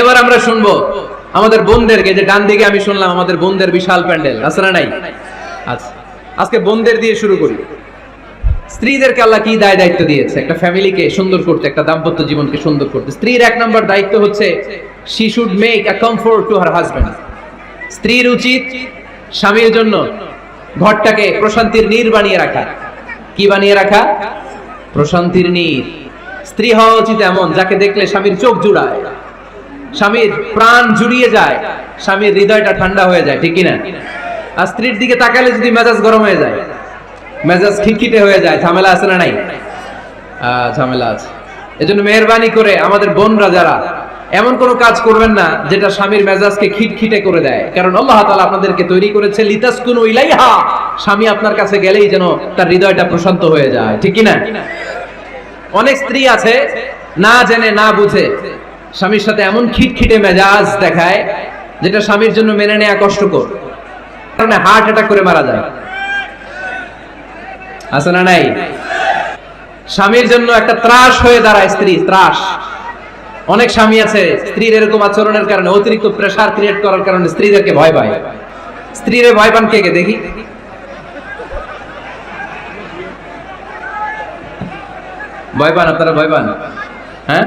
এবার আমরা শুনব আমাদের বোনদেরকে, যে ডান দিকে আমি শুনলাম আমাদের বোনদের বিশাল প্যান্ডেল, আছে না নাই? আচ্ছা আজকে বোনদের দিয়ে শুরু করি। স্ত্রীদেরকে আল্লাহ কি দায় দায়িত্ব দিয়েছে? একটা ফ্যামিলিকে সুন্দর করতে, একটা দাম্পত্য জীবনকে সুন্দর করতে। স্ত্রীর এক নম্বর দায়িত্ব হচ্ছে she should make a comfort to her husband স্ত্রীর উচিত স্বামীর জন্য ঘরটাকে প্রশান্তির নীর বানিয়ে রাখা। কি বানিয়ে রাখা? প্রশান্তির নীর। স্ত্রী হওয়া উচিত এমন, যাকে দেখলে স্বামীর চোখ জুড়ায়। স্বামীর প্রাণ জুড়িয়ে যায়, স্বামীর হৃদয়টা ঠান্ডা হয়ে যায়, ঠিক কিনা? আর স্ত্রীর দিকে তাকালে যদি মেজাজ গরম হয়ে যায়, মেজাজ খিটখিটে হয়ে যায়, ঝামেলা আছে না নাই? ঝামেলা আছে। এজন্য মেহরবানি করে আমাদের বোনরা যারা, এমন কোনো কাজ করবেন না যেটা স্বামীর মেজাজকে খিটখিটে করে দেয়। কারণ আল্লাহ তাআলা আপনাদেরকে তৈরি করেছে, লিতাসকুনু ইলাইহা। স্বামী আপনার কাছে গেলেই যেন তার হৃদয়টা প্রশান্ত হয়ে যায়, ঠিক কি না অনেক স্ত্রী আছে, না জেনে, না বুঝে স্বামীর সাথে এমন খিটখিটে মেজাজ দেখায়, যেটা স্বামীর জন্য মেনে নেওয়া কষ্টকর। কারণে হার্ট অ্যাটাক করে মারা যায়। আছে না নাই? স্বামীর জন্য একটা ত্রাস হয়ে দাঁড়ায় স্ত্রী, ত্রাস। অনেক স্বামী আছে, স্ত্রীর এরকম আচরণের কারণে, অতিরিক্ত প্রেশার ক্রিয়েট করার কারণে স্ত্রীদেরকে ভয় পায়। স্ত্রীরে ভয় পান কে কে? দেখি। ভয় পান, আপনারা ভয় পান? হ্যাঁ?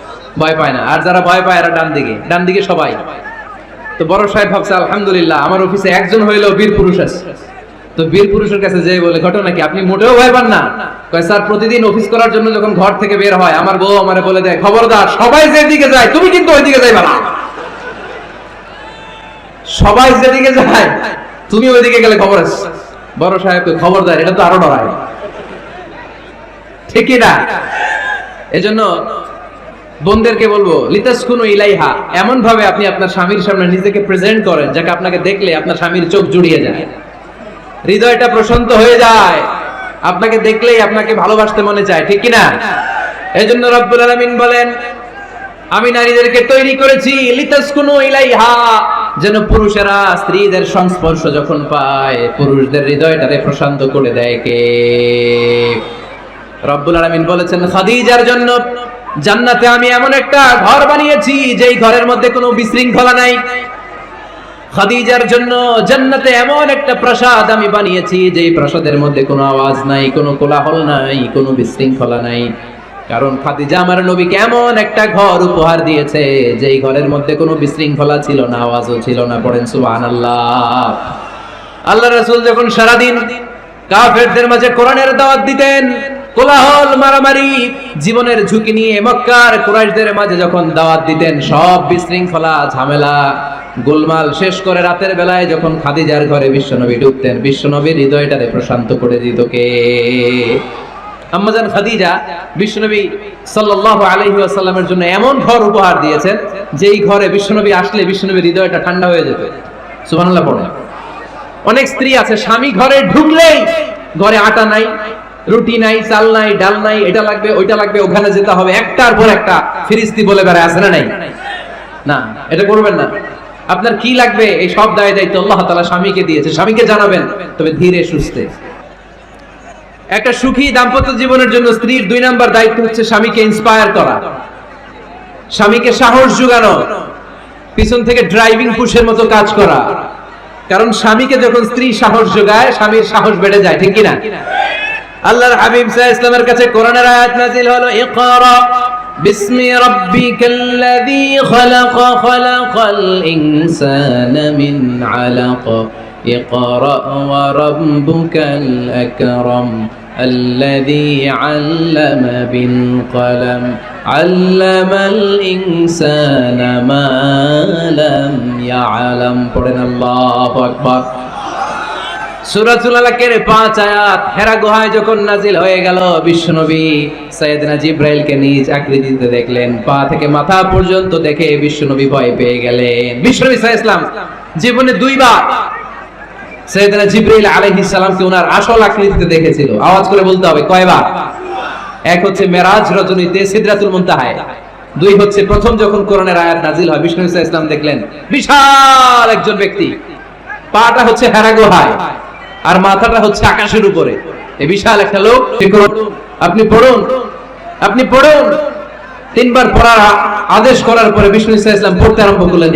ভয় পায় না। আর যারা ভয় পায় এরা ডান দিকে। ডান দিকে সবাই। তো বড় সাহেব ভাবছে আলহামদুলিল্লাহ আমার অফিসে একজন হইলেও বীর পুরুষ আছে। তো বীর পুরুষের কাছে যে বলে ঘটনা কি? আপনি মোটেও ভয় পান না? কয় স্যার প্রতিদিন অফিস করার জন্য যখন ঘর থেকে বের হয় আমার বউ আমারে বলে দেয় খবরদার সবাই যেদিকে যায় তুমি কিন্তু ওইদিকে যাইবা না। সবাই যেদিকে যায় তুমি ওইদিকে গেলে খবর আছে। বড় সাহেব কয়, খবরদার এটা তো আরও ডরায় ঠিকই না? এজন্য বোনদেরকে বলব, লিতাসকুনু ইলাইহা। এমন ভাবে আপনি আপনার স্বামীর সামনে নিজেকে প্রেজেন্ট করেন, যাকে আপনাকে দেখলে আপনার স্বামীর চোখ জুড়িয়ে যায়। হৃদয়টা প্রশান্ত হয়ে যায়। আপনাকে দেখলেই আপনাকে ভালোবাসতে মনে চায়, ঠিক কি এই জন্য রব্বুল আলামিন বলেন, আমি নারীদেরকে তৈরি করেছি, লিতাসকুনু ইলাইহা। যেন পুরুষেরা স্ত্রীদের সংস্পর্শ যখন পায়, পুরুষদের হৃদয়টারে প্রশান্ত করে দেয় কে? রব্বুল আলামিন বলেছেন, খাদিজার জন্য জান্নাতে আমি এমন একটা ঘর বানিয়েছি, যেই ঘরের মধ্যে কোনো বিশৃঙ্খলা নাই। খাদিজার জন্য জান্নাতে এমন একটা প্রাসাদ আমি বানিয়েছি, যেই প্রাসাদের মধ্যে কোনো আওয়াজ নাই, কোনো কোলাহল নাই, কোনো বিশৃঙ্খলা নাই। কারণ খাদিজা আমার নবীকে এমন একটা ঘর উপহার দিয়েছে, যেই ঘরের মধ্যে কোনো বিশৃঙ্খলা ছিল না, আওয়াজও ছিল না, পড়েন সুবহানাল্লাহ। আল্লাহ রাসূল যখন সারাদিন কাফেরদের মাঝে কোরআনের দাওয়াত দিতেন কোলাহল, মারামারি, জীবনের ঝুঁকি নিয়ে মক্কার কুরাইশদের মাঝে যখন দাওয়াত দিতেন, সব বিশৃঙ্খলা, ঝামেলা, গোলমাল শেষ করে রাতের বেলায় যখন খাদিজার ঘরে বিশ্বনবী ঢুকতেন, বিশ্বনবীর হৃদয়টারে প্রশান্ত করে দিত কে? আম্মাজান খাদিজা বিশ্বনবী সাল্লাল্লাহু আলাইহি ওয়াসাল্লামের জন্য এমন ঘর উপহার দিয়েছেন, যেই ঘরে বিশ্বনবী আসলে বিশ্বনবীর হৃদয়টা ঠান্ডা হয়ে যেত। সুবহানাল্লাহ, পড়ুন। অনেক স্ত্রী আছে, স্বামী ঘরে ঢুকলেই ঘরে আটা নাই রুটি নাই, চাল নাই, ডাল নাই, এটা লাগবে, ওইটা লাগবে, ওখানে যেতে হবে, একটার পর একটা, ফিরিস্তি বলে বেড়ায়, আছে না নাই? না, এটা করবেন না। আপনার কি লাগবে? এই সব দায় দায়িত্ব আল্লাহ তাআলা স্বামীকে দিয়েছে, স্বামীকে জানাবেন, তবে ধীরে সুস্থে। একটা সুখী দাম্পত্য জীবনের জন্য স্ত্রীর দুই নাম্বার দায়িত্ব হচ্ছে স্বামীকে ইন্সপায়ার করা। স্বামীকে সাহস যোগানো পিছন থেকে ড্রাইভিং পুশের মতো কাজ করা। কারণ স্বামীকে যখন স্ত্রী সাহস যোগায় স্বামীর সাহস বেড়ে যায়, ঠিক কিনা? আল্লাহর হাবিব সাল্লাল্লাহু ইসলামের কাছে কোরআনের আয়াত নাযিল হলো ইকরা বিসমি রাব্বিকাল্লাযী খালাক খালাকাল ইনসানা মিন আলাক ইকরা ওয়া রাব্বুকাল আকরাম الذي علم بالقلم علم الإنسان ما لم يعلم পড়েন আল্লাহু আকবার সূরাতুল আলাকের পাঁচ আয়াত, হেরা গুহায় যখন নাজিল হয়ে গেল, বিশ্বনবী সাইয়েদনা জিব্রাইলকে নিজ আকৃতিতে দেখলেন, পা থেকে মাথা পর্যন্ত দেখে বিশ্বনবী ভয় পেয়ে গেলেন। বিশ্বনবী সাল্লাম জীবনে দুইবার সৈয়দনা জিব্রাইল আলাইহিস সালামকে ওনার আসল আকৃতিতে দেখেছিল। আওয়াজ করে বলতে হবে, কয়বার? এক হচ্ছে মেরাজ রজনীতে সিদরাতুল মুনতাহায়, দুই হচ্ছে প্রথম যখন কোরআনের আয়াত নাজিল হয় বিষ্ণু ইসা ইসলাম দেখলেন, বিশাল একজন ব্যক্তি। পাটা হচ্ছে হেরা গুহায়। আর মাথাটা হচ্ছে আকাশের উপরে। এ বিশাল একটা লোক আপনি পড়ুন আপনি পড়ুন। তিনবার পড়ার আদেশ করার পরে বিষ্ণু ইসলাম পড়তে আরম্ভ করলেন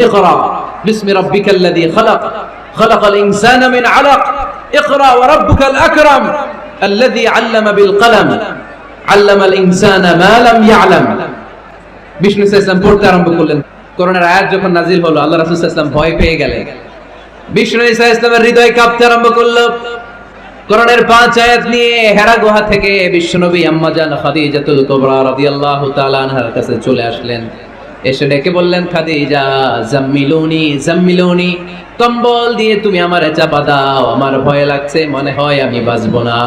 ইসলাম পড়তে আরম্ভ করলেন। করোনার আয়াত যখন নাজিল হলো, আল্লাহ রাসূল ভয় পেয়ে গেলেন। পাঁচ আয়াত নিয়ে হেরা গুহা থেকে চলে আসলেন। এসে ডেকে বললেন, খাদিজা কম্বল দিয়ে তুমি আমারে চাপা দাও, আমার ভয় লাগছে, মনে হয় আমি বাঁচবো না।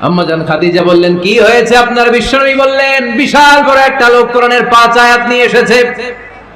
আম্মাজান খাদিজা বললেন, কি হয়েছে? আপনার বিশ্বনবী বললেন, বিশাল বড় একটা লোক কোরআনের পাঁচ আয়াত নিয়ে এসেছে।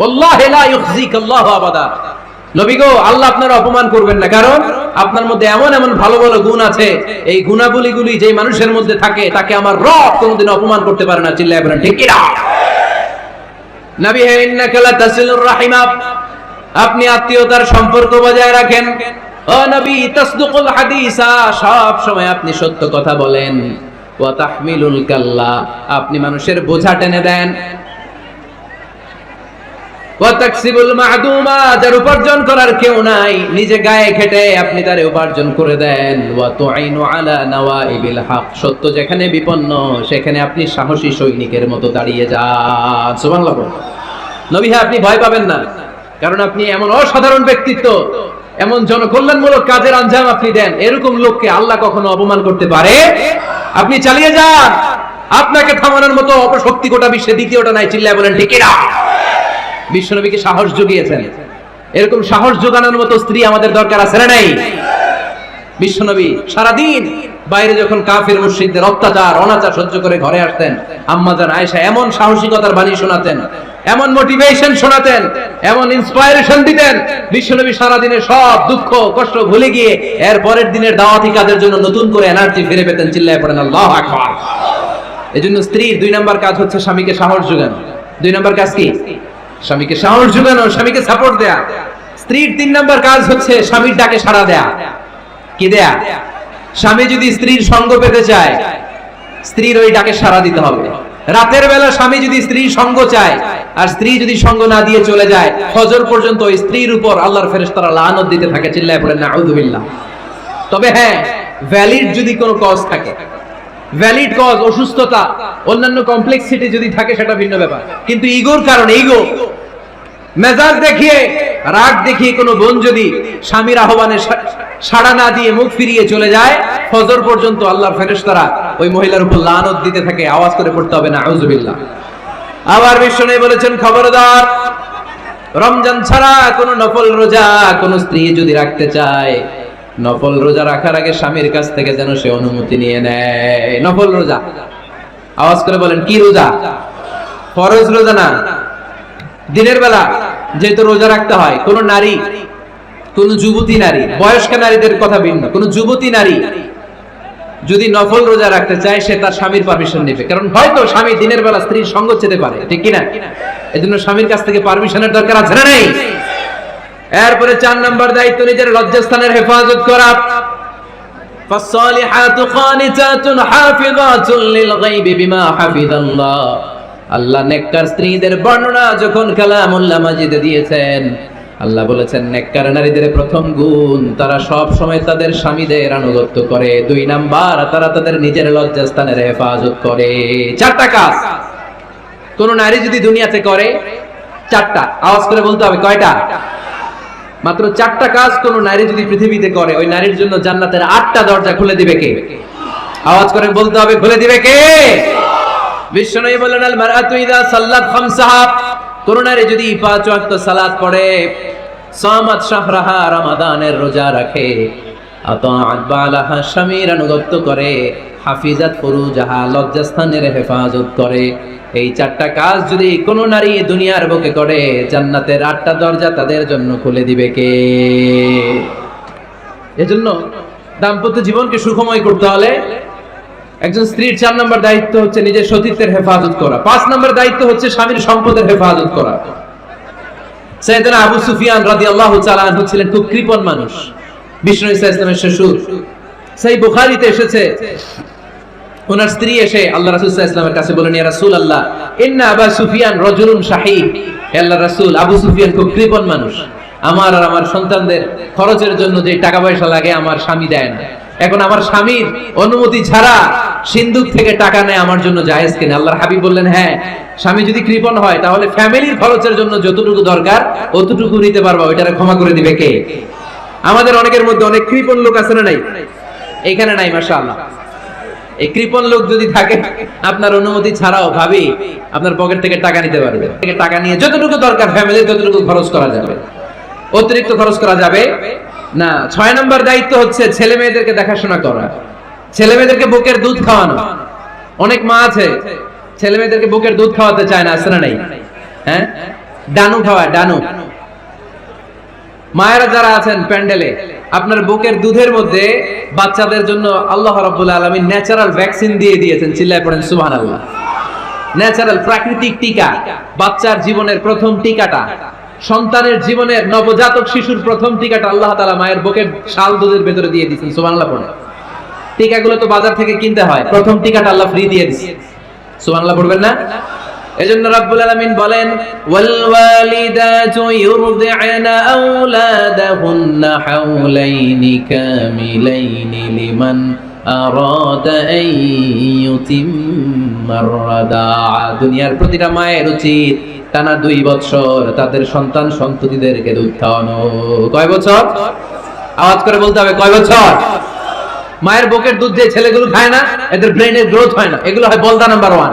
আল্লাহ অপমান করবেন না। কারণ আপনার মধ্যে এমন এমন ভালো ভালো গুণ আছে। এই মানুষের মধ্যে থাকে, তাকে আমার আপনি আত্মীয়তার সম্পর্ক বজায় রাখেন। হাদিসা, সব সময় আপনি সত্য কথা বলেন। কাল্লা, আপনি মানুষের বোঝা টেনে দেন। আপনি সাহসী সৈনিকের মতো দাঁড়িয়ে যান। হ্যাঁ আপনি ভয় পাবেন না। কারণ আপনি এমন অসাধারণ ব্যক্তিত্ব, এমন জনকল্যাণমূলক কাজের আঞ্জাম আপনি দেন। এরকম লোককে আল্লাহ কখনো অপমান করতে পারে? আপনি চালিয়ে যান। আপনাকে থামানোর মতো অপশক্তি গোটা বিশ্বে দ্বিতীয়টা নাই। চিল্লায় বলেন, ঠিক না বিশ্বনবীকে সাহস জুগিয়েছেন। এরকম সাহস জোগানোর মতো স্ত্রী আমাদের দরকার আছে না নাই? বিশ্বনবী সারাদিন বাইরে যখন কাফির মুশরিকদের অত্যাচার, অনাচার সহ্য করে ঘরে আসতেন আম্মাজান আয়েশা এমন সাহসিকতার বাণী শোনাতেন, এমন মোটিভেশন শোনাতেন, এমন ইন্সপায়ারেশন দিতেন, বিশ্বনবী সারাদিনে সব দুঃখ, কষ্ট ভুলে গিয়ে এর পরের দিনের দাওয়াতি কাজের জন্য নতুন করে এনার্জি ফিরে পেতেন, চিল্লায় পড়েন, আল্লাহ আকবার। এজন্য স্ত্রীর দুই নাম্বার কাজ হচ্ছে স্বামীকে সাহস যোগানো দুই নাম্বার কাজ কি? স্বামীকে সাহস যোগানো স্বামীকে সাপোর্ট দেয়া। স্ত্রীর তিন নাম্বার কাজ হচ্ছে স্বামীর ডাকে সাড়া দেয়া। কি দেয়া? স্বামী যদি স্ত্রীর সঙ্গ পেতে চায়, স্ত্রীর ওই ডাকে সাড়া দিতে হবে। রাতের বেলা স্বামী যদি স্ত্রীর সঙ্গ চায়, আর স্ত্রী যদি সঙ্গ না দিয়ে চলে যায়, ফজর পর্যন্ত ওই স্ত্রীর উপর আল্লাহর ফেরেশতারা লানত দিতে থাকে, চিল্লায় পড়েন না তবে হ্যাঁ ভ্যালিড যদি কোনো কজ থাকে ভ্যালিড কজ অসুস্থতা, অন্যান্য কমপ্লেক্সিটি যদি থাকে সেটা ভিন্ন ব্যাপার। কিন্তু ইগোর কারণে ইগো মেজাজ দেখিয়ে, রাগ দেখিয়ে কোনো বোন যদি স্বামীর আহ্বানে সাড়া না দিয়ে মুখ ফিরিয়ে চলে যায়, ফজর পর্যন্ত আল্লাহর ফেরেশতারা ওই মহিলার উপর লানত দিতে থাকে, আওয়াজ করে পড়তে হবে না আউযুবিল্লাহ আবার বিষ্ণু বলেছেন, খবরদার, রমজান ছাড়া কোনো নফল রোজা কোন স্ত্রী যদি রাখতে চায় নফল রোজা রাখার আগে স্বামীর কাছ থেকে যেন সে অনুমতি নিয়ে নেয়। নফল রোজা। আওয়াজ করে বলেন, কি রোজা? ফরজ রোজা না। দিনের বেলা যেহেতু রোজা রাখতে হয়, কোন নারী, কোন যুবতী নারী, বয়স্ক নারীদের কথা ভিন্ন, কোন যুবতী নারী যদি নফল রোজা রাখতে চায়, সে তার স্বামীর পারমিশন নেবে। কারণ হয়তো স্বামী দিনের বেলা স্ত্রীর সঙ্গ চেতে পারে, ঠিক কিনা? এজন্য স্বামীর কাছ থেকে পারমিশনের দরকার আছে না নেই? এরপরে চার নম্বর দায়িত্ব নিজের লজ্জাস্থানের হেফাজত করা فالصالحات قانتات حافظات للغيب بما حفظ الله আল্লাহ নেককার স্ত্রীদের বর্ণনা যখন কালামুল্লাহ মাজিদে দিয়েছেন আল্লাহ বলেছেন নেককার নারীদের প্রথম গুণ তারা সব সময় তাদের স্বামীদের আনুগত্য করে দুই নাম্বার তারা তাদের নিজের লজ্জাস্থানের হেফাজত করে চারটা কাজ কোন নারী যদি দুনিয়াতে করে চারটা আওয়াজ করে বলতে হবে কয়টা মাত্র চারটা কাজ কোন নারী যদি পৃথিবীতে করে, ওই নারীর জন্য জান্নাতের আটটা দরজা খুলে দিবে কে? আওয়াজ করে বলতে হবে, খুলে দিবে কে? বিশ্বনবী বললেন আল মারআতু ইযা সাল্লাত কোন নারী যদি পাঁচ ওয়াক্ত সালাত পড়ে, সামাত শাহরাহা রমাদানের রোজা রাখে, আতাআত বালাহা করে, হাফিজাত ফুরুজাহা লজ্জাস্থানের হেফাজত করে। এই চারটা কাজ যদি কোন নারী দুনিয়ার বুকে করে, জান্নাতের আটটা দরজা তাদের জন্য খুলে দিবে কে? এজন্য দাম্পত্য জীবনকে সুখময় করতে হলে একজন স্ত্রীর চার নম্বর দায়িত্ব হচ্ছে নিজের সতীত্বের হেফাজত করা। পাঁচ নম্বর দায়িত্ব হচ্ছে স্বামীর সম্পদের হেফাজত করা। সৈয়দনা আবু সুফিয়ান রাদিয়াল্লাহু তাআলা আনহু ছিলেন খুব কৃপণ মানুষ। বিষ্ণু ইসা ইসলামের শ্বশুর। সেই বুখারীতে এসেছে ওনার স্ত্রী এসে আল্লাহ রাসূল ইসলামের কাছে বলেন ইয়া রাসূলুল্লাহ, ইন্না আবা সুফিয়ান রাজুলুন শাহী হে আল্লাহর রাসূল, আবু সুফিয়ান খুব কৃপণ মানুষ। আমার আর আমার সন্তানদের খরচের জন্য যে টাকা পয়সা লাগে, আমার স্বামী দেয় না। এখন আমার স্বামীর অনুমতি ছাড়া সিন্ধুক থেকে টাকা নেয় আমার জন্য জায়েজ কিনা? আল্লাহর হাবিব বললেন হ্যাঁ স্বামী যদি কৃপণ হয়, তাহলে ফ্যামিলির খরচের জন্য যতটুকু দরকার, অতটুকু নিতে পারবা। ওইটারে ক্ষমা করে দিবে কে? আমাদের অনেকের মধ্যে অনেক কৃপণ লোক আছে না নাই? এখানে নাই, মাশাআল্লাহ। এই কৃপণ লোক যদি থাকে, আপনার অনুমতি ছাড়াও ভাবি, আপনার পকেট থেকে টাকা নিতে পারবে। টাকা নিয়ে যতটুকু দরকার ফ্যামিলির ততটুকু খরচ করা যাবে। অতিরিক্ত খরচ করা যাবে? না, ছয় নম্বর দায়িত্ব হচ্ছে ছেলে মেয়েদেরকে দেখাশোনা করা। ছেলে মেয়েদেরকে বুকের দুধ খাওয়ানো। অনেক মা আছে, ছেলে মেয়েদেরকে বুকের দুধ খাওয়াতে চায় না না নাই? হ্যাঁ? ডানু খাওয়ায়, ডানু। মায়েরা যারা আছেন, প্যান্ডেলে আপনার বুকের দুধের মধ্যে বাচ্চাদের জন্য আল্লাহ রাব্বুল আলামিন ন্যাচারাল ভ্যাকসিন দিয়ে দিয়েছেন, চিল্লায় পড়েন, সুবহানাল্লাহ। ন্যাচারাল প্রাকৃতিক টিকা, বাচ্চার জীবনের প্রথম টিকাটা, সন্তানের জীবনের নবজাতক শিশুর প্রথম টিকাটা আল্লাহ তাআলা মায়ের বুকের শাল দুধের ভেতরে দিয়ে দিয়েছেন, সুবহানাল্লাহ পড়ে টিকাগুলো তো বাজার থেকে কিনতে হয়, প্রথম টিকাটা আল্লাহ ফ্রি দিয়ে দিয়েছে। সুবহানাল্লাহ পড়বেন না? এজন্য রাব্বুল আলামিন বলেন, ওয়াল ওয়ালিদাতু ইউরদি'না আওলাদাহুন্না হাওলাইনি কামিলাইনি লিমান আরাদা আন দুনিয়ার প্রতিটা মায়ের উচিত টানা দুই বছর তাদের সন্তান সন্ততিদেরকে দুধ খাওয়ানো। কয় বছর? আওয়াজ করে বলতে হবে, কয় বছর? মায়ের বুকের দুধ যে ছেলেগুলো খায় না, এদের ব্রেনের গ্রোথ হয় না। এগুলো হয় বলদা নাম্বার ওয়ান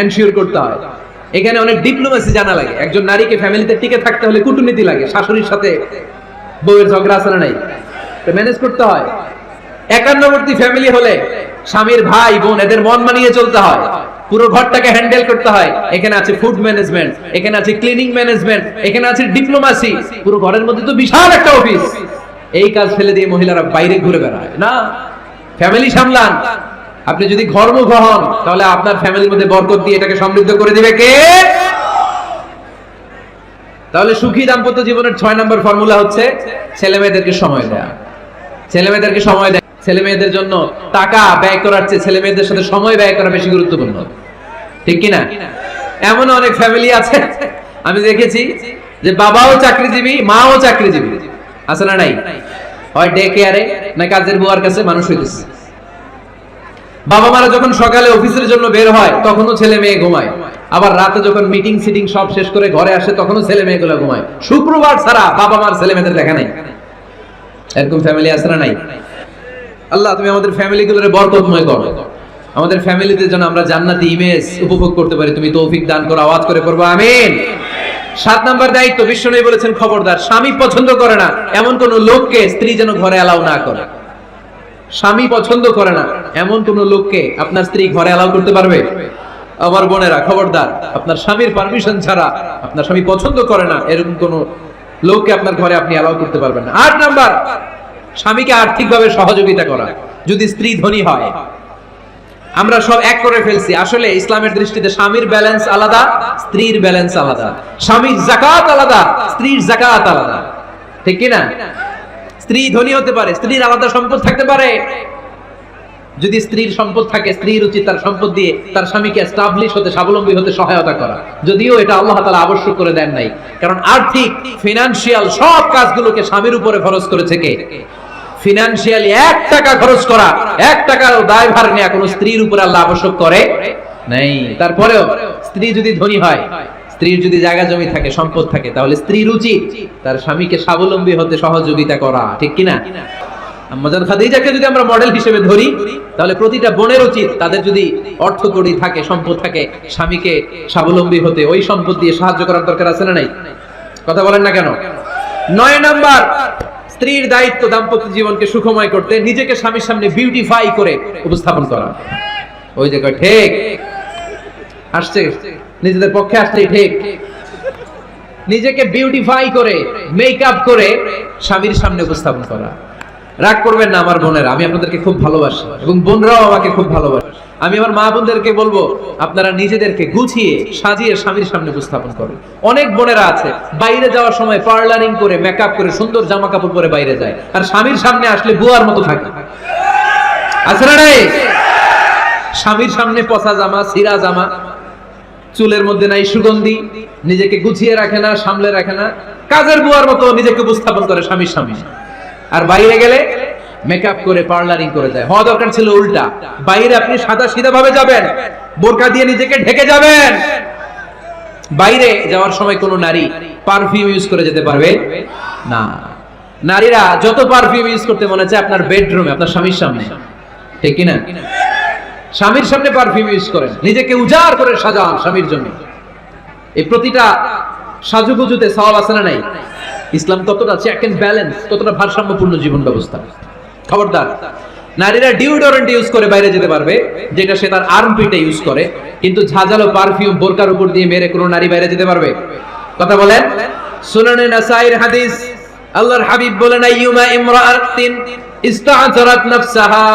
এনশিওর করতে হয়। এখানে অনেক ডিপ্লোমেসি জানা লাগে। একজন নারীকে ফ্যামিলিতে টিকে থাকতে হলে কূটনীতি লাগে, শাশুড়ির সাথে বউয়ের ঝগড়া আছে না নাই? ম্যানেজ করতে হয়। একান্নবর্তী ফ্যামিলি হলে স্বামীর ভাই, বোন, এদের মন মানিয়ে চলতে হয়। পুরো ঘরটাকে হ্যান্ডেল করতে হয়। এখানে আছে ফুড ম্যানেজমেন্ট এখানে আছে ক্লিনিং ম্যানেজমেন্ট এখানে আছে ডিপ্লোমাসি পুরো ঘরের মধ্যে তো বিশাল একটা অফিস এই কাজ ফেলে দিয়ে মহিলারা বাইরে ঘুরে বেড়ায়। না ফ্যামিলি সামলান। আপনি যদি ঘর্মুখ হন, তাহলে আপনার ফ্যামিলির মধ্যে বরকত দিয়ে এটাকে সমৃদ্ধ করে দিবে কে? তাহলে সুখী দাম্পত্য জীবনের ছয় নম্বর ফর্মুলা হচ্ছে ছেলে মেয়েদেরকে সময় দেয়া। ছেলে মেয়েদেরকে সময় দেয়। ছেলে মেয়েদের জন্য টাকা ব্যয় করার চেয়ে ছেলে মেয়েদের সাথে সময় ব্যয় করা বেশি গুরুত্বপূর্ণ। ঠিক কিনা? এমন অনেক ফ্যামিলি আছে, আমি দেখেছি যে বাবাও চাকরিজীবী, মাও চাকরিজীবী। আছে না নাই? হয় ডে কেয়ারে না কাজের বুয়ার কাছে মানুষ হইতেছে। বাবা মারা যখন সকালে অফিসের জন্য বের হয়, তখনও ছেলে মেয়ে ঘুমায়। আবার রাতে যখন মিটিং সিটিং সব শেষ করে ঘরে আসে, তখনও ছেলে মেয়েগুলো ঘুমায়। শুক্রবার ছাড়া বাবা মার ছেলে মেয়েদের দেখা নাই। এরকম ফ্যামিলি আছে না নাই? আল্লাহ, তুমি আমাদের ফ্যামিলি গুলোরে বরকতময় করো। আমাদের ফ্যামিলিতে যেন আমরা জান্নাতি ইমেজ উপভোগ করতে পারি, তুমি তৌফিক দান করো, আওয়াজ করে পড়ব, আমিন। সাত নাম্বার দায়িত্ব, বিষ্ণু বলেছেন, খবরদার, স্বামী পছন্দ করে না। এমন কোন লোককে স্ত্রী যেন ঘরে অ্যালাউ না করে। স্বামী পছন্দ করে না, এমন কোন লোককে আপনার স্ত্রী ঘরে অ্যালাউ করতে পারবে? আমার বোনেরা, খবরদার, আপনার স্বামীর পারমিশন ছাড়া আপনার স্বামী পছন্দ করে না, এরকম কোন লোককে আপনার ঘরে আপনি অ্যালাউ করতে পারবেন না। আট নাম্বার, স্বামীকে আর্থিকভাবে সহযোগিতা করা, যদি স্ত্রী ধনী হয়। আমরা সব এক করে ফেলছি। আসলে ইসলামের দৃষ্টিতে স্বামীর ব্যালেন্স আলাদা, স্ত্রীর ব্যালেন্স আলাদা। স্বামীর জাকাত আলাদা, স্ত্রীর জাকাত আলাদা। ঠিক কি না স্ত্রী ধনী হতে পারে, স্ত্রীর আলাদা সম্পদ থাকতে পারে। যদি স্ত্রীর সম্পদ থাকে, স্ত্রীর উচিত তার সম্পদ দিয়ে তার স্বামীকে এস্টাবলিশ হতে, স্বাবলম্বী হতে সহায়তা করা। যদিও এটা আল্লাহ তালা আবশ্যক করে দেন নাই। কারণ আর্থিক ফিনান্সিয়াল সব কাজগুলোকে স্বামীর উপরে খরচ করেছে কে? ফিনান্সিয়ালি এক টাকা খরচ করা, এক টাকার দায়ভার নেওয়া কোনো স্ত্রীর উপরে আল্লাহ আবশ্যক করে নেই। তারপরেও স্ত্রী যদি ধনী হয় স্ত্রীর যদি জায়গা জমি থাকে, সম্পদ থাকে, তাহলে স্ত্রীর উচিত তার স্বামীকে স্বাবলম্বী হতে সহযোগিতা করা, ঠিক কিনা? আম্মাজান খাদিজাকে যদি আমরা মডেল হিসেবে ধরি, তাহলে প্রতিটা বোনের উচিত তাদের যদি অর্থ থাকে, সম্পদ থাকে, স্বামীকে স্বাবলম্বী হতে। ওই সম্পদ দিয়ে সাহায্য করার দরকার আছে না নাই? কথা বলেন না কেন? নয় নাম্বার, স্ত্রীর দায়িত্ব দাম্পত্য জীবনকে সুখময় করতে, নিজেকে স্বামীর সামনে বিউটিফাই করে উপস্থাপন করা। ওই যে ঠিক। আসছে। নিজেদের পক্ষে আসছে ঠিক। নিজেকে বিউটিফাই করে মেকআপ করে স্বামীর সামনে উপস্থাপন করা। রাগ করবেন না আমার বোনেরা, আমি আপনাদেরকে খুব ভালোবাসি এবং বোনরাও আমাকে খুব ভালোবাসে। আমি আমার মা বোনদেরকে বলব, আপনারা নিজেদেরকে গুছিয়ে সাজিয়ে স্বামীর সামনে উপস্থাপন করুন। অনেক বোনেরা আছে, বাইরে যাওয়ার সময় পার্লারিং করে মেকআপ করে, সুন্দর জামা কাপড় পরে বাইরে যায়। আর স্বামীর সামনে আসলে বুয়ার মতো থাকে। আছে স্বামীর সামনে পচা জামা, সিরা জামা চুলের মধ্যে নাই সুগন্ধি, নিজেকে গুছিয়ে রাখে না, সামলে রাখে না, কাজের বুয়ার মতো নিজেকে উপস্থাপন করে স্বামীর স্বামী। আর বাইরে গেলে মেকআপ করে পার্লারিং করে যায় হওয়া দরকার ছিল উল্টা। বাইরে আপনি সাদা সিধা ভাবে যাবেন, বোরকা দিয়ে নিজেকে ঢেকে যাবেন। বাইরে যাওয়ার সময় কোনো নারী পারফিউম ইউজ করে যেতে পারবে? না। নারীরা যত পারফিউম ইউজ করতে মনে চায় আপনার বেডরুমে আপনার স্বামীর সামনে। ঠিক কিনা? স্বামীর সামনে পারফিউম ইউজ করেন। নিজেকে উজাড় করে সাজান স্বামীর জন্য। এই প্রতিটা সাজুগুজুতে সওয়াব আছে না নাই? ইসলাম কতটা চেক এন্ড ব্যালেন্স কতটা ভারসাম্যপূর্ণ জীবন ব্যবস্থা। খবরদার, নারীরা ডিওডোরেন্ট ইউজ করে বাইরে যেতে পারবে, যেটা সে তার আর্ম আর্মপিটে ইউজ করে, কিন্তু ঝাঁঝালো পারফিউম বোরকার উপর দিয়ে মেরে কোনো নারী বাইরে যেতে পারবে? কথা বলেন? সুনানে নাসাইর হাদিস আল্লাহর হাবিব বলেন, আইয়ুমা ইমরাআতিন ইস্তা'জারাত নাফসাহা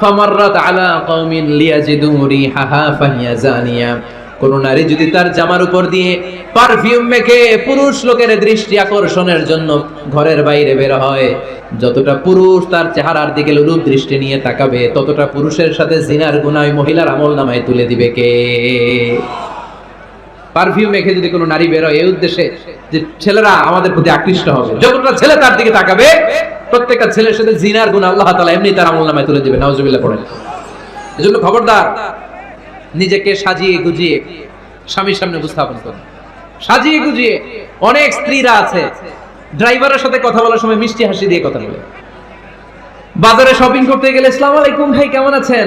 ফামাররাত আলা কওমিন লিয়াজিদু রিহাহা ফাহিয়া জানিয়া। কোন নারী যদি তার জামার উপর দিয়ে পারফিউম মেখে পুরুষ লোকের দৃষ্টি আকর্ষণের জন্য ঘরের বাইরে বের হয়, যতটা পুরুষ তার চেহারার দিকে লুরুপ দৃষ্টি নিয়ে তাকাবে, ততটা পুরুষের সাথে জিনার গুনায় মহিলার আমল নামায় তুলে দিবে কে? পারফিউম মেখে যদি কোনো নারী বেরোয় এই উদ্দেশ্যে যে ছেলেরা আমাদের প্রতি আকৃষ্ট হবে। যতটা ছেলে তার দিকে তাকাবে, প্রত্যেকটা ছেলের সাথে জিনার গুণ আল্লাহ তালা এমনি তার আমল নামায় তুলে দিবে নাউজুবিল্লাহ পড়ে এজন্য খবরদার, নিজেকে সাজিয়ে গুজিয়ে স্বামীর সামনে উপস্থাপন করুন। সাজিয়ে গুজিয়ে অনেক স্ত্রীরা আছে, ড্রাইভারের সাথে কথা বলার সময় মিষ্টি হাসি দিয়ে কথা বলে। বাজারে শপিং করতে গেলে ইসলাম আলাইকুম ভাই, কেমন আছেন?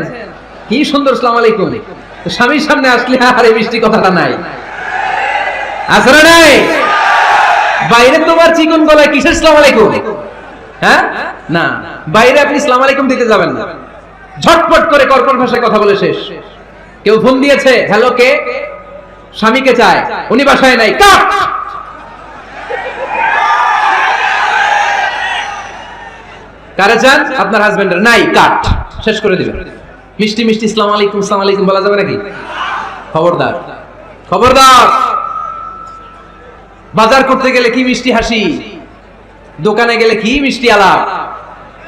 কি সুন্দর ইসলাম আলাইকুম। স্বামীর সামনে আসলে আর এই মিষ্টি কথাটা নাই। আসলে নাই? বাইরে তোমার চিকন গলায় কিসের আলাইকুম? হ্যাঁ? না, বাইরে আপনি আলাইকুম দিতে যাবেন না। ঝটপট করে ভাষায় কথা বলে শেষ। কেউ ফোন দিয়েছে, হ্যালো, কে? স্বামীকে চায়, উনি বাসায় নাই। কাট! কারে চান? আপনার হাজবেন্ডের নাই, কাট! শেষ করে দিবেন। মিষ্টি মিষ্টি ইসলাম আলাইকুম ইসলাম আলাইকুম বলা যাবে নাকি? খবরদার। খবরদার! বাজার করতে গেলে কি মিষ্টি হাসি? দোকানে গেলে কি মিষ্টি আলাপ?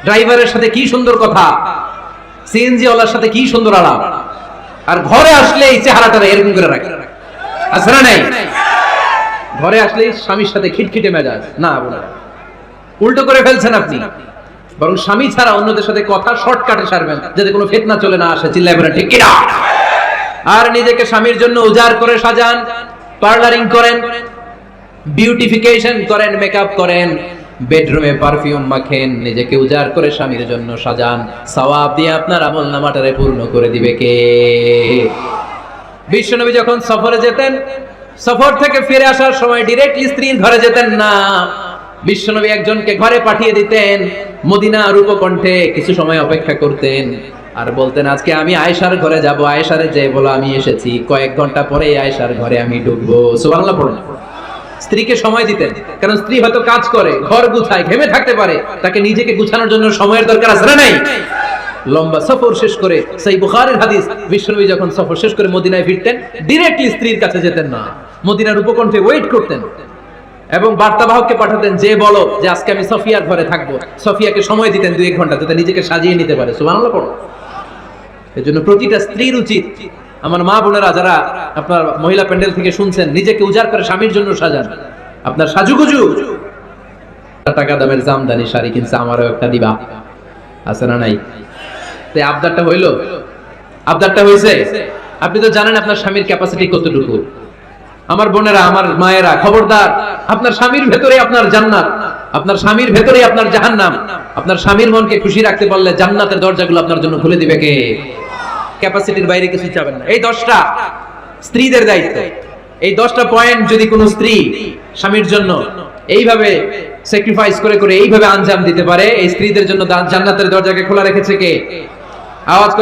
ড্রাইভারের সাথে কি সুন্দর কথা? সিএনজি ওয়ালার সাথে কি সুন্দর আলাপ? আর ঘরে আসলে এই চেহারাটা এরকম করে রাখে। আছে না নাই? ঘরে আসলে স্বামীর সাথে খিটখিটে মেজাজ। না বলে উল্টো করে ফেলছেন আপনি। বরং স্বামী ছাড়া অন্যদের সাথে কথা শর্টকাটে সারবেন, যাতে কোনো ফেতনা চলে না আসে। চিল্লাই বলে ঠিক আর নিজেকে স্বামীর জন্য উজাড় করে সাজান, পার্লারিং করেন বিউটিফিকেশন করেন মেকআপ করেন বেডরুমে পারফিউম মাখেন, নিজেকে উজাড় করে স্বামীর জন্য সাজান। সওয়াব দিয়ে আপনার আমল নামাটারে পূর্ণ করে দিবে কে? বিশ্বনবী যখন সফরে যেতেন, সফর থেকে ফিরে আসার সময় ডিরেক্টলি ঘরে যেতেন না। বিশ্বনবী একজনকে ঘরে পাঠিয়ে দিতেন, মদিনা রূপকণ্ঠে কিছু সময় অপেক্ষা করতেন। আর বলতেন, আজকে আমি আয়েশার ঘরে যাব, আয়েশারে যে বলো আমি এসেছি। কয়েক ঘণ্টা পরে আয়েশার ঘরে আমি ঢুকবো। পড়ুন। স্ত্রীকে সময় দিতেন। কারণ স্ত্রী হয়তো কাজ করে, ঘর গুছায়, ঘেমে থাকতে পারে। তাকে নিজেকে গুছানোর জন্য সময়ের দরকার আছে না নাই? লম্বা সফর শেষ করে সেই বুখারের হাদিস, বিশ্বনবী যখন সফর শেষ করে মদিনায় ফিরতেন ডিরেক্টলি স্ত্রীর কাছে যেতেন না। মদিনার উপকণ্ঠে ওয়েট করতেন। এবং বার্তাবাহককে পাঠাতেন, যে বলো যে আজকে আমি সফিয়ার ঘরে থাকব। সফিয়াকে সময় দিতেন দুই এক ঘণ্টা, যাতে নিজেকে সাজিয়ে নিতে পারে। সুবহানাল্লাহ, পড়ো। এর জন্য প্রতিটা স্ত্রীর উচিত আমার মা বোনেরা যারা আপনার মহিলা প্যান্ডেল থেকে শুনছেন, নিজেকে উজাড় করে স্বামীর জন্য সাজান। আপনার সাজুগুজু। টাকা দামের জামদানি শাড়ি কিনছে, আমারও একটা দিবা। আছে না নাই? তো আবদারটা হইল? আবদারটা হয়েছে আপনি তো জানেন আপনার স্বামীর ক্যাপাসিটি কতটুকু। আমার বোনেরা, আমার মায়েরা, খবরদার, আপনার স্বামীর ভেতরে আপনার জান্নাত। আপনার স্বামীর ভেতরে আপনার জাহান্নাম। আপনার স্বামীর মনকে খুশি রাখতে পারলে জান্নাতের দরজাগুলো আপনার জন্য খুলে দিবে কে? ক্যাপাসিটির বাইরে কিছু চাবেন না। এই দশটা স্ত্রীদের দায়িত্ব। এই দশটা পয়েন্ট যদি কোনো স্ত্রী স্বামীর জন্য এইভাবে স্যাক্রিফাইস করে করে এইভাবে আঞ্জাম দিতে পারে, এই স্ত্রীদের জন্য জান্নাতের দরজাকে খোলা রেখেছে কে? আওয়াজ করে